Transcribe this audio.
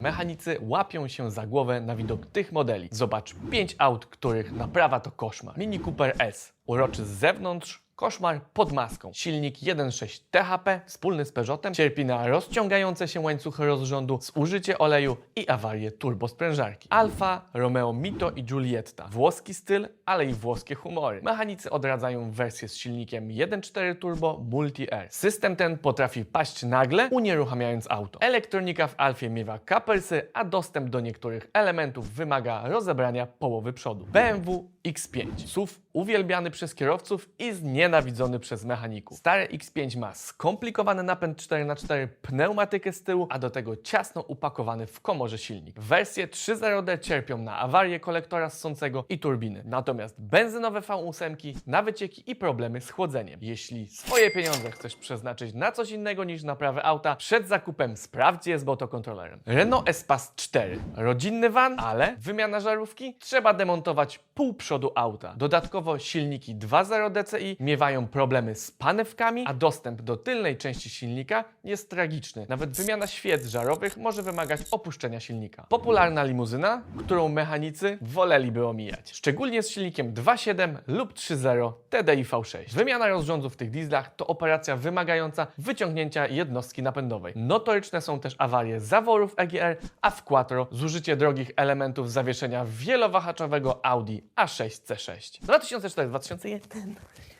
Mechanicy łapią się za głowę na widok tych modeli. Zobacz 5 aut, których naprawa to koszmar. Mini Cooper S, uroczy z zewnątrz, koszmar pod maską. Silnik 1.6 THP, wspólny z Peugeotem, cierpi na rozciągające się łańcuchy rozrządu, zużycie oleju i awarię turbosprężarki. Alfa, Romeo Mito i Giulietta. Włoski styl, ale i włoskie humory. Mechanicy odradzają wersję z silnikiem 1.4 turbo Multi-R. System ten potrafi paść nagle, unieruchamiając auto. Elektronika w Alfie miewa kapelsy, a dostęp do niektórych elementów wymaga rozebrania połowy przodu. BMW X5. SUV uwielbiany przez kierowców i znienawidzony przez mechaników. Stary X5 ma skomplikowany napęd 4x4, pneumatykę z tyłu, a do tego ciasno upakowany w komorze silnik. Wersje 3.0D cierpią na awarię kolektora ssącego i turbiny. Natomiast benzynowe V8 na wycieki i problemy z chłodzeniem. Jeśli swoje pieniądze chcesz przeznaczyć na coś innego niż naprawę auta, przed zakupem sprawdź je z botokontrolerem. Renault Espace 4. Rodzinny van, ale wymiana żarówki? Trzeba demontować pół przodu auta. Dodatkowo silniki 2.0 DCI miewają problemy z panewkami, a dostęp do tylnej części silnika jest tragiczny. Nawet wymiana świec żarowych może wymagać opuszczenia silnika. Popularna limuzyna, którą mechanicy woleliby omijać. Szczególnie z silnikiem 2.7 lub 3.0 TDI V6. Wymiana rozrządów w tych dieslach to operacja wymagająca wyciągnięcia jednostki napędowej. Notoryczne są też awarie zaworów EGR, a w Quattro zużycie drogich elementów zawieszenia wielowahaczowego Audi A6 C6. 2004-2001